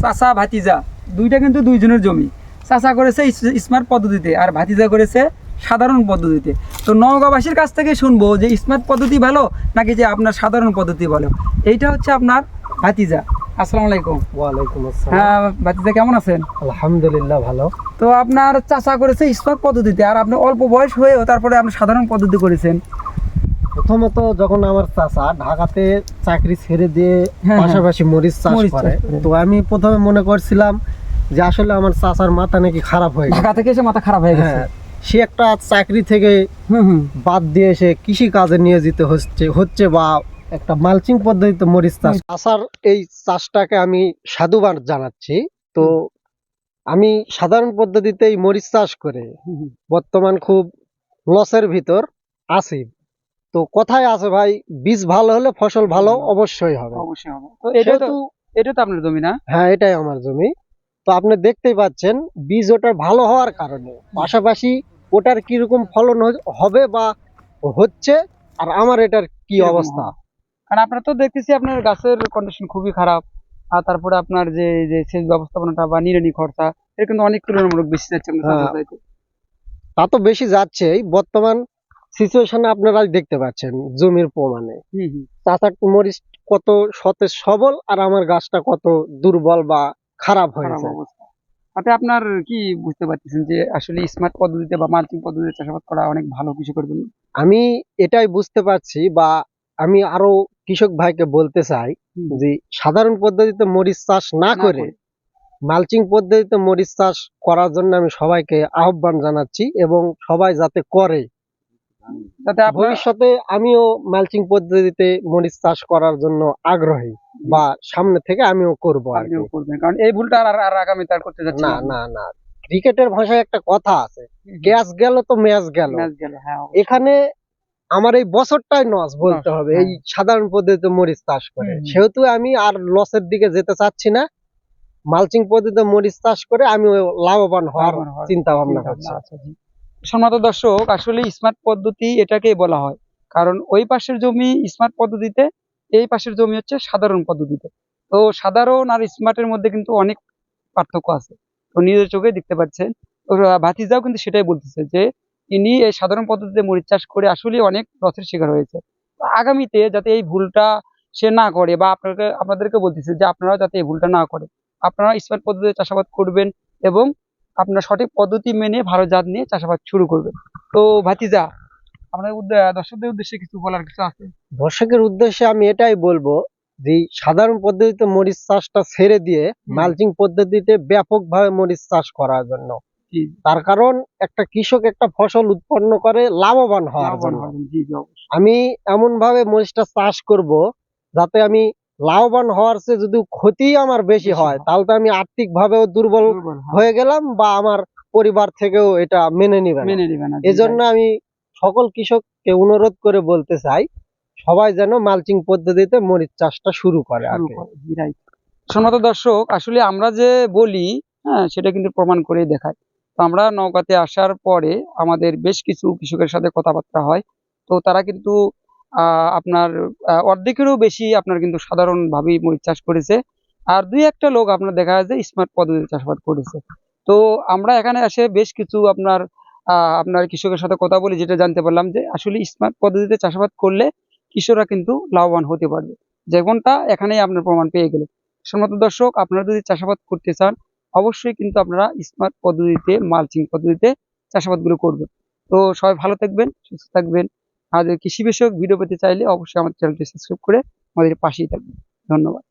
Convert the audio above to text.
চাচা ভাতিজা দুইটা কিন্তু দুইজনের জমি। চাচা করেছে স্মার্ট পদ্ধতিতে আর ভাতিজা করেছে সাধারণ পদ্ধতিতে। তো নওগাঁবাসীর কাছ থেকে শুনব যে স্মার্ট পদ্ধতি ভালো নাকি যে আপনার সাধারণ পদ্ধতি ভালো? এইটা হচ্ছে আপনার ভাতিজা। আসসালামু আলাইকুম। ওয়ালাইকুম আসসালাম। হ্যাঁ ভাতিজা কেমন আছেন? আলহামদুলিল্লাহ ভালো। তো আপনার চাচা করেছে স্মার্ট পদ্ধতিতে আর আপনি অল্প বয়স হয়েও তারপরে আপনি সাধারণ পদ্ধতি করেছেন। প্রথমত যখন আমার চাচা ঢাকাতে চাকরি ছেড়ে দিয়ে হ্যাঁ, পাশাপাশি মরিচ চাষ করে তো আমি প্রথমে মনে করছিলাম যে আসলে আমার চাচার মাথা নাকি খারাপ হয়ে ঢাকা থেকে এসে মাথা খারাপ হয়ে গেছে। হ্যাঁ সে একটা চাকরি থেকে বাদ দিয়ে এসে কৃষি কাজে নিয়োজিত হচ্ছে হচ্ছে বা একটা মালচিং পদ্ধতিতে মরিচ চাষ। চাষার এই চাষটাকে আমি সাধুবাদ জানাচ্ছি। তো আমি সাধারণ পদ্ধতিতে এই মরিচ চাষ করে। বর্তমান খুব লসের ভিতর আছি। তো কথায় আছে ভাই? বীজ ভালো হলে ফসল ভালো অবশ্যই হবে। অবশ্যই হবে। তো এটা তো এটা তো আপনার জমি না? হ্যাঁ এটাই আমার জমি। তো আপনি দেখতেই পাচ্ছেন বীজ ওটার ভালো হওয়ার কারণে। পাশাপাশি ওটার কীরকম ফলন হবে বা হচ্ছে আর আমার এটার কি অবস্থা? কারণ আপনার তো দেখতেছি আপনার গাছের কন্ডিশন খুবই খারাপ আর তারপরে আপনার যে যে সেচ ব্যবস্থাপনাটা বা নিরানি খরচা এটা কিন্তু অনেক তুলনামূলক বেশি যাচ্ছে হ্যাঁ। তা তো বেশি যাচ্ছেই। বর্তমান সিচুয়েশনে আপনারা দেখতে পাচ্ছেন জমির প্রমাণে। হুম মরিচ কত সতেজ সবল আর আমার গাছটা কত দুর্বল বা খারাপ হয়েছে। তাতে আপনার কি বুঝতে পারতেছেন যে আসলে স্মার্ট পদ্ধতিতে বা মালচিং পদ্ধতিতে চাষাবাদ করা অনেক ভালো কিছু করবেন? আমি এটাই বুঝতে পারছি বা আমি আরও কৃষক ভাইকে বলতে চাই যে সাধারণ পদ্ধতিতে মরিচ চাষ না করে। মালচিং পদ্ধতিতে মরিচ চাষ করার জন্য আমি সবাইকে আহ্বান জানাচ্ছি এবং সবাই যাতে করে যাতে ভবিষ্যতে আমিও মালচিং পদ্ধতিতে মরিচ চাষ করার জন্য আগ্রহী বা সামনে থেকে আমিও করব করবেন কারণ এই ভুলটা আর আর আগামী তার করতে যাচ্ছে না না। না ক্রিকেটের ভাষায় একটা কথা আছে ক্যাচ গেল তো ম্যাচ গেল। হ্যাঁ এখানে আমার এই বছরটাই নস বলতে হবে হ্যাঁ। এই সাধারণ পদ্ধতিতে মরিচ চাষ করে। সেহেতু আমি আর লসের দিকে যেতে চাচ্ছি না মালচিং পদ্ধতিতে মরিচ চাষ করে আমি লাভবান হওয়ার চিন্তা ভাবনা করছি। সম্মানিত দর্শক, আসলে স্মার্ট পদ্ধতি এটাকেই বলা হয়। কারণ ওই পাশের জমি স্মার্ট পদ্ধতিতে, এই পাশের জমি হচ্ছে সাধারণ পদ্ধতিতে। তো সাধারণ আর স্মার্টের মধ্যে কিন্তু অনেক পার্থক্য আছে। তো নিজের চোখে দেখতে পাচ্ছেন। তো ভাতিজাও কিন্তু সেটাই বলতেছে যে, ইনি এই সাধারণ পদ্ধতিতে মরিচ চাষ করে আসলে অনেক লসের শিকার হয়েছে। আগামীতে যাতে এই ভুলটা সে না করে বা আপনাকে, আপনাদেরকে বলতেছে যে, আপনারাও যাতে এই ভুলটা না করে, আপনারা স্মার্ট পদ্ধতিতে চাষাবাদ করবেন এবং আপনার সঠিক পদ্ধতি মেনে ভালো জাত নিয়ে চাষাবাদ শুরু করবেন। তো ভাতিজা আপনাদের উদ্দে- দর্শকদের উদ্দেশ্যে কিছু বলার কিছু আছে? দর্শকের উদ্দেশ্যে আমি এটাই বলব যে সাধারণ পদ্ধতিতে মরিচ চাষটা ছেড়ে দিয়ে মালচিং পদ্ধতিতে ব্যাপকভাবে মরিচ চাষ করার জন্য। তার কারণ একটা কৃষক একটা ফসল উৎপন্ন করে লাভবান হওয়ার জন্য। আমি এমন ভাবে মরিচটা চাষ করব যাতে আমি লাভবান হওয়ার চেয়ে যদি ক্ষতি আমার বেশি হয়। তাহলে তো আমি আর্থিক ভাবেও দুর্বল হ্যাঁ। গেলাম বা আমার পরিবার থেকেও এটা মেনে নিবে মেনে না এজন্য আমি সকল কৃষককে অনুরোধ করে বলতে চাই সবাই যেন মালচিং পদ্ধতিতে মরিচ চাষটা শুরু করে আর দর্শক আসলে আমরা যে বলি হ্যাঁ সেটা কিন্তু প্রমাণ করে দেখায়। তো আমরা নৌকাতে আসার পরে আমাদের বেশ কিছু কৃষকের সাথে কথাবার্তা হয়। তো তারা কিন্তু আপনার অর্ধেকেরও বেশি আপনার কিন্তু সাধারণ ভাবেই মরিচ চাষ করেছে। আর দুই একটা লোক আপনার দেখা যায় যে স্মার্ট পদ্ধতিতে চাষাবাদ করেছে। তো আমরা এখানে এসে বেশ কিছু আপনার আপনার কৃষকের সাথে কথা বলি যেটা জানতে পারলাম যে আসলে স্মার্ট পদ্ধতিতে চাষাবাদ করলে কৃষকরা কিন্তু লাভবান হতে পারবে। যেমনটা এখানেই আপনার প্রমাণ পেয়ে গেলেন সম্মত দর্শক, আপনারা যদি চাষাবাদ করতে চান, অবশ্যই কিন্তু আপনারা স্মার্ট পদ্ধতিতে মালচিং পদ্ধতিতে চাষাবাদগুলো করবেন। তো সবাই ভালো থাকবেন, সুস্থ থাকবেন। আর কৃষি বিষয়ক ভিডিও পেতে চাইলে অবশ্যই আমাদের চ্যানেলটি সাবস্ক্রাইব করে আমাদের পাশেই থাকবেন। ধন্যবাদ।